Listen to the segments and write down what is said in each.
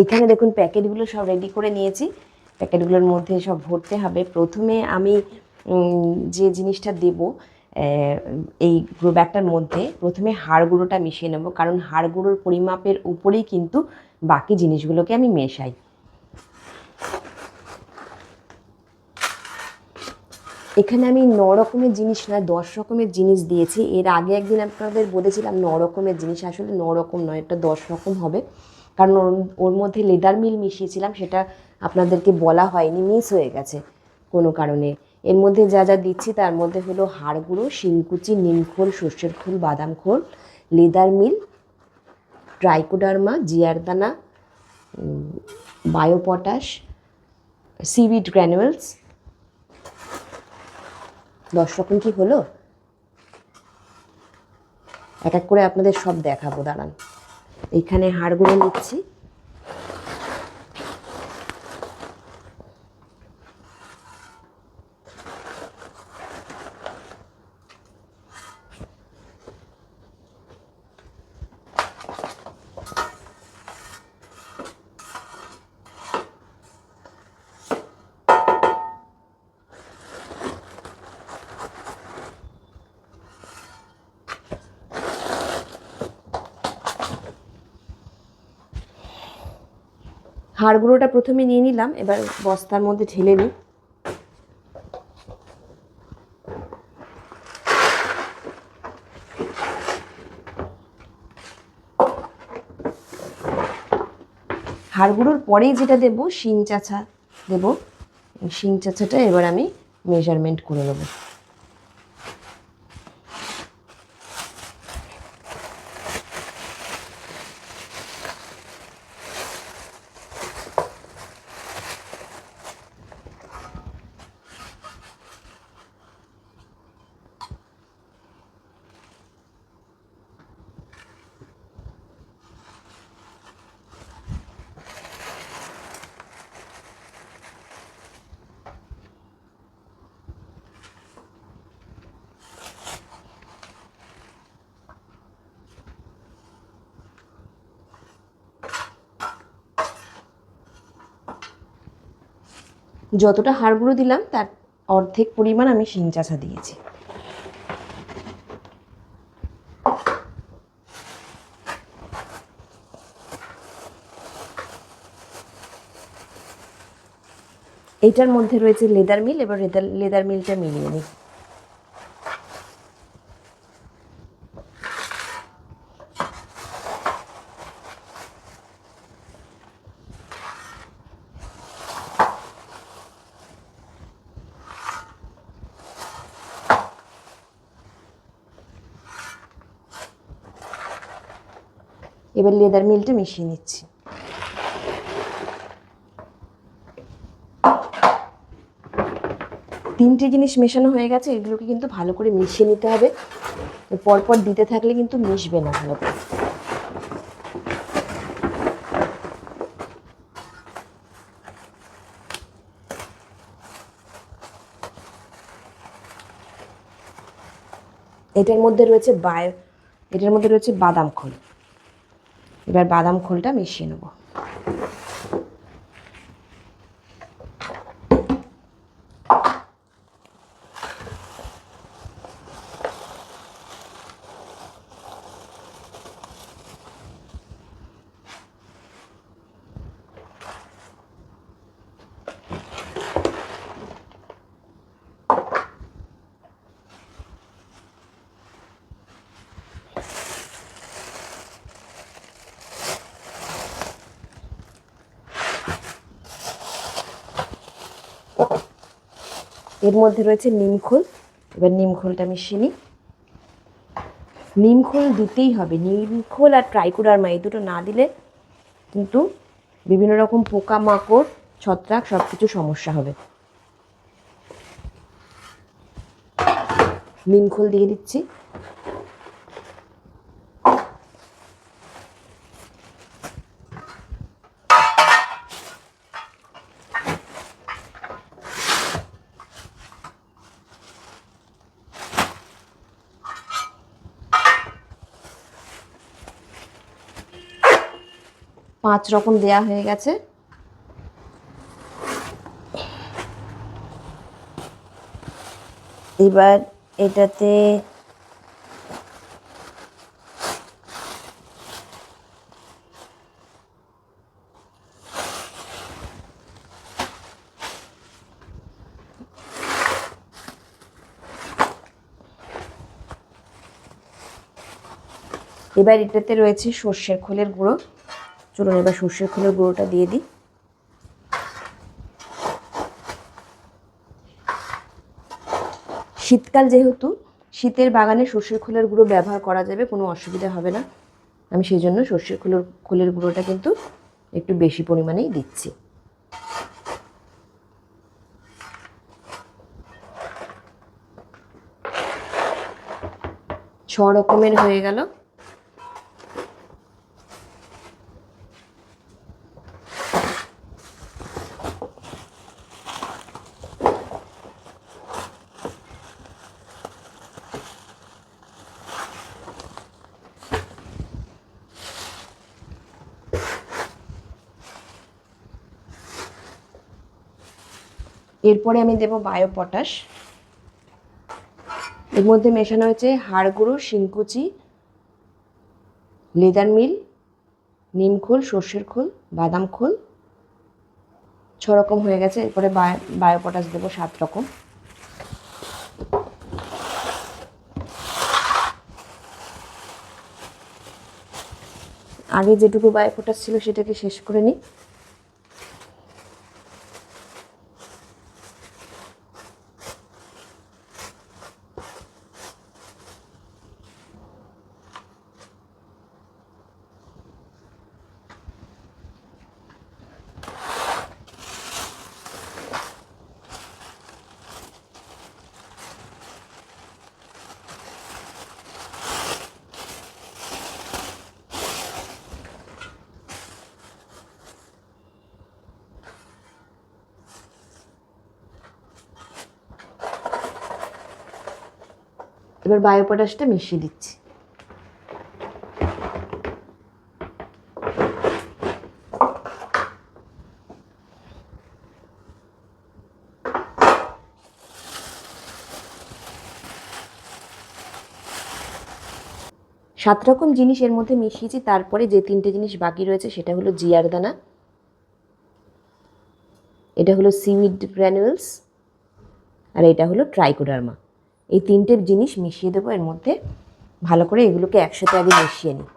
এইখানে দেখুন প্যাকেটগুলো সব রেডি করে নিয়েছি। প্যাকেটগুলোর মধ্যে সব ভরতে হবে। প্রথমে আমি যে জিনিসটা দেব এই গ্রো ব্যাগটার মধ্যে প্রথমে হাড় গুঁড়োটা মিশিয়ে নেব। কারণ হাড় গুঁড়োর পরিমাপের উপরেই কিন্তু বাকি জিনিসগুলোকে আমি মেশাই। এখানে আমি ন রকমের জিনিস না দশ রকমের জিনিস দিয়েছি। এর আগে একদিন আপনাদের বলেছিলাম ন রকমের জিনিস। আসলে ন রকম নয়, এটা দশ রকম হবে। কারণ ওর মধ্যে লেদার মিল মিশিয়েছিলাম, সেটা আপনাদেরকে বলা হয়নি, মিস হয়ে গেছে কোনো কারণে। এর মধ্যে যা যা দিচ্ছি, তার মধ্যে হলো হাড় গুঁড়ো, শিংকুচি নিমখোল সর্ষের খোল, বাদাম খোল, লেদার মিল, ট্রাইকোডার্মা, জিয়ারদানা বায়োপটাশ, সিভিড গ্র্যানুয়েলস। দশ রকম কি হলো? এক এক করে আপনাদের সব দেখাবো, দাঁড়ান। এইখানে হাড়গুলো নিচ্ছি। হাড় গুঁড়োটা প্রথমে নিয়ে নিলাম, এবার বস্তার মধ্যে ঢেলে নিই। হাড় গুঁড়োর পরেই যেটা দেবো, শিং চাছা দেবো। শিং চাছাটা এবার আমি মেজারমেন্ট করে নেব। যতটা হাড় গুঁড়ো দিলাম, তার অর্ধেক পরিমাণ আমি শিং চাষা দিয়েছি। এটার মধ্যে রয়েছে লেদার মিল, এবার লেদার লেদার মিলটা মিলিয়ে নিই। এবার লেদার মিলটা মিশিয়ে নিচ্ছি। তিনটে জিনিস মেশানো হয়ে গেছে, এগুলোকে কিন্তু ভালো করে মিশিয়ে নিতে হবে। পরপর দিতে থাকলে কিন্তু মিশবে না ভালো করে। এটার মধ্যে রয়েছে বায়, এটার মধ্যে রয়েছে বাদাম খোল। এবার বাদাম খোলটা মিশিয়ে নেব। এর মধ্যে রয়েছে নিমখোল এবার নিমখোলটা মিশিয়ে নিই। নিমখোল দিতেই হবে। নিমখোল আর ট্রাইকোডার্মা, এই দুটো না দিলে কিন্তু বিভিন্ন রকম পোকামাকড়, ছত্রাক সব কিছু সমস্যা হবে। নিমখোল দিয়ে দিচ্ছি। পাঁচ রকম দেয়া হয়ে গেছে। এবার এটাতে এবার এটাতে রয়েছে সর্ষের খোলের গুঁড়ো। চলুন এবার সর্ষের খোলের গুঁড়োটা দিয়ে দিই। শীতকাল যেহেতু, শীতের বাগানে সর্ষের খোলের গুঁড়ো ব্যবহার করা যাবে, কোনো অসুবিধা হবে না। আমি সেই জন্য সর্ষের খোলের খোলের গুঁড়োটা কিন্তু একটু বেশি পরিমাণেই দিচ্ছি। ছ রকমের হয়ে গেল। এরপরে আমি দেব বায়ো পটাশ এর মধ্যে মেশানো হয়েছে হাড় গুঁড়ো, শিংকুচি লেদার মিল নিম খোল, সর্ষের খোল, বাদাম খোল। ছ রকম হয়ে গেছে, এরপরে বায়ো পটাশ দেবো সাত রকম। আগে যেটুকু বায়ো পটাশ ছিল সেটাকে শেষ করে নিই। এবার বায়ো পটাশটা মিশিয়ে দিচ্ছি। সাত রকম জিনিস এর মধ্যে মিশিয়েছি, তারপরে যে তিনটে জিনিস বাকি রয়েছে সেটা হলো জিয়ার দানা, এটা হলো সিউইড গ্র্যানুয়েলস আর এটা হলো ট্রাইকোডার্মা। এই তিনটে জিনিস মিশিয়ে দেবো, এর মধ্যে ভালো করে এগুলোকে একসাথে আগে মিশিয়ে নিই।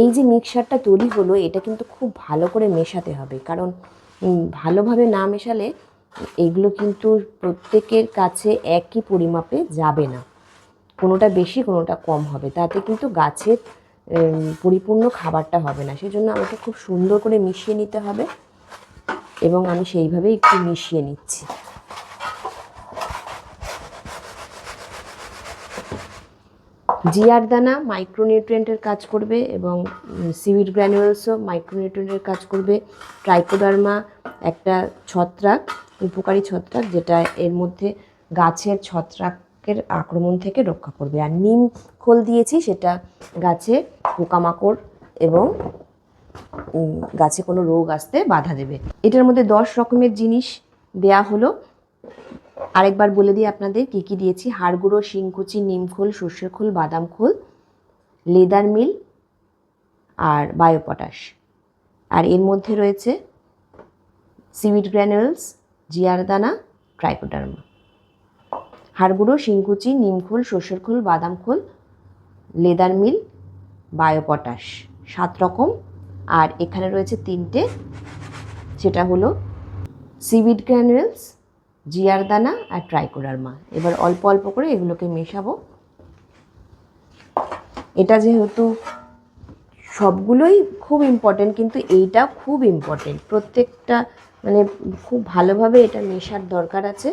এই যে মিক্সারটা তৈরি হলো, এটা কিন্তু খুব ভালো করে মেশাতে হবে, কারণ ভালোভাবে না মেশালে এগুলো কিন্তু প্রত্যেকের কাছে একই পরিমাপে যাবে না। কোনোটা বেশি, কোনোটা কম হবে। তাতে কিন্তু গাছের পরিপূর্ণ খাবারটা হবে না। সেজন্য আমাকে খুব সুন্দর করে মিশিয়ে নিতে হবে। এবং আমি সেইভাবেই একটু মিশিয়ে নিচ্ছি। জিয়ার দানা মাইক্রোনিউট্রিয়েন্টের কাজ করবে এবং সিউইড গ্র্যানুয়েলসও মাইক্রোনিউট্রিয়েন্টের কাজ করবে। ট্রাইকোডার্মা একটা ছত্রাক, উপকারী ছত্রাক, যেটা এর মধ্যে গাছের ছত্রাকের আক্রমণ থেকে রক্ষা করবে। আর নিম খোল দিয়েছি, সেটা গাছে পোকামাকড় এবং গাছে কোনো রোগ আসতে বাধা দেবে। এটার মধ্যে দশ রকমের জিনিস দেয়া হলো। আরেকবার বলে দিই আপনাদের কী কী দিয়েছি। হাড়গুঁড়ো, শিংকুচি, নিমখোল, সর্ষের খোল, বাদাম খোল, লেদার মিল আর বায়োপটাশ। আর এর মধ্যে রয়েছে সিউইড গ্র্যানুয়েলস জিয়ার দানা ট্রাইকোডার্মা। হাড়গুঁড়ো, শিংকুচি, নিমখোল, সর্ষের খোল, বাদাম খোল, লেদার মিল, বায়োপটাশ। সাত রকম আর এখানে রয়েছে তিনটে, সেটা হলো সিভিড গ্র্যানুয়েলস জিয়ার দানা আর ট্রাইকোডার্মা এবার অল্প অল্প করে এগুলোকে মেশাবো। এটা যেহেতু সবগুলোই খুব ইম্পর্টেন্ট কিন্তু এইটা খুব ইম্পর্টেন্ট প্রত্যেকটা মানে খুব ভালোভাবে এটা মেশার দরকার আছে।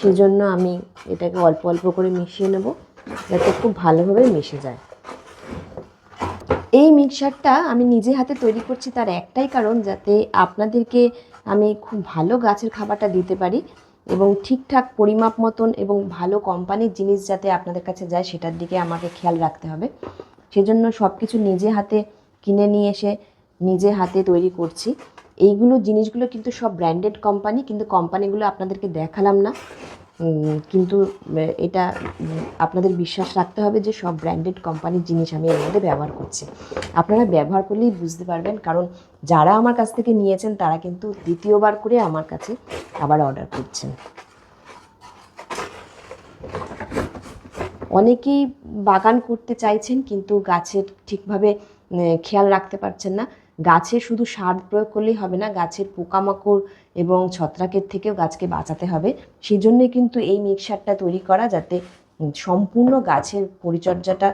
সেজন্য আমি এটাকে অল্প অল্প করে মিশিয়ে নেব, যাতে খুব ভালোভাবে মিশে যায়। এই মিক্সারটা আমি নিজে হাতে তৈরি করছি তার একটাই কারণ যাতে আপনাদেরকে আমি খুব ভালো গাছের খাবারটা দিতে পারি এবং ঠিকঠাক পরিমাপ মতন এবং ভালো কোম্পানির জিনিস যাতে আপনাদের কাছে যায় সেটার দিকে আমাকে খেয়াল রাখতে হবে। সেজন্য সব কিছু নিজে হাতে কিনে নিয়ে এসে নিজে হাতে তৈরি করছি। এইগুলো জিনিসগুলো কিন্তু সব ব্র্যান্ডেড কোম্পানি কিন্তু কোম্পানিগুলো আপনাদেরকে দেখালাম না। কিন্তু এটা আপনাদের বিশ্বাস রাখতে হবে যে সব ব্র্যান্ডেড কোম্পানির জিনিস আমি এর মধ্যে ব্যবহার করছি। আপনারা ব্যবহার করলেই বুঝতে পারবেন, কারণ যারা আমার কাছ থেকে নিয়েছেন, তারা কিন্তু দ্বিতীয়বার করে আমার কাছে আবার অর্ডার করছেন। অনেকেই বাগান করতে চাইছেন, কিন্তু গাছের ঠিকভাবে খেয়াল রাখতে পারছেন না। গাছে শুধু সার প্রয়োগ করলেই হবে না, গাছের পোকামাকড় এবং ছত্রাকের থেকেও গাছকে বাঁচাতে হবে। সেই জন্যই কিন্তু এই মিক্সারটা তৈরি করা যাতে সম্পূর্ণ গাছের পরিচর্যাটা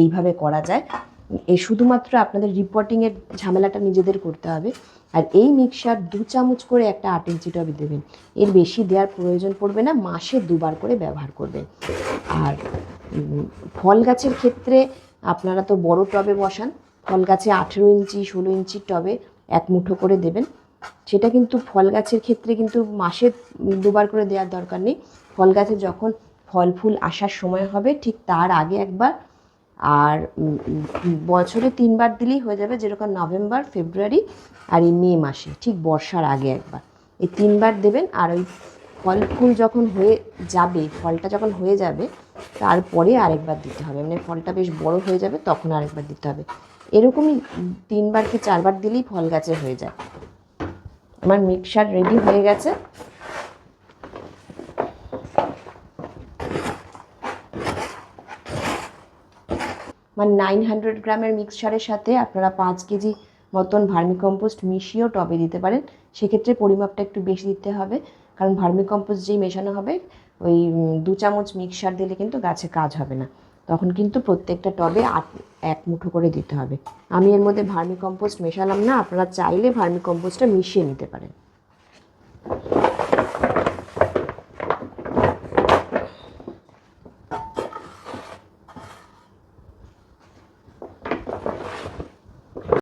এইভাবে করা যায়। এ শুধুমাত্র আপনাদের রিপোর্টিংয়ের ঝামেলাটা নিজেদের করতে হবে। আর এই মিক্সার দু চামচ করে একটা আট ইঞ্চি টবে দেবেন। এর বেশি দেওয়ার প্রয়োজন পড়বে না, মাসে দুবার করে ব্যবহার করবেন। আর ফল গাছের ক্ষেত্রে আপনারা তো বড় টবে বসান ফল গাছে আঠেরো ইঞ্চি, ষোলো ইঞ্চির টবে এক মুঠো করে দেবেন। সেটা কিন্তু ফল গাছের ক্ষেত্রে কিন্তু মাসে দুবার করে দেওয়ার দরকার নেই। ফল গাছে যখন ফল ফুল আসার সময় হবে, ঠিক তার আগে একবার আর বছরে তিনবার দিলেই হয়ে যাবে, যেরকম নভেম্বর, ফেব্রুয়ারি আর এই মে মাসে, ঠিক বর্ষার আগে একবার। এই তিনবার দেবেন আর ওই ফল ফুল যখন হয়ে যাবে, ফলটা যখন হয়ে যাবে, তারপরে আরেকবার দিতে হবে। মানে ফলটা বেশ বড় হয়ে যাবে, তখন আরেকবার দিতে হবে। এরকমই তিনবার কি চারবার দিলেই ফল গাছে হয়ে যায়। আমার মিক্সার রেডি হয়ে গেছে। আমার নাইন হান্ড্রেড গ্রামের মিক্সচারের সাথে আপনারা পাঁচ কেজি মতন ভার্মিকম্পোস্ট মিশিয়েও টবে দিতে পারেন। সেক্ষেত্রে পরিমাপটা একটু বেশি দিতে হবে। কারণ ভার্মিকম্পোস্ট যেই মেশানো হবে, ওই দু চামচ মিক্সচার দিলে কিন্তু গাছে কাজ হবে না। তখন কিন্তু প্রত্যেকটা টবে আট, এক মুঠো করে দিতে হবে। আমি এর মধ্যে ভার্মি কম্পোস্ট মেশালাম না, আপনারা চাইলে ভার্মি কম্পোস্টটা মিশিয়ে নিতে পারেন।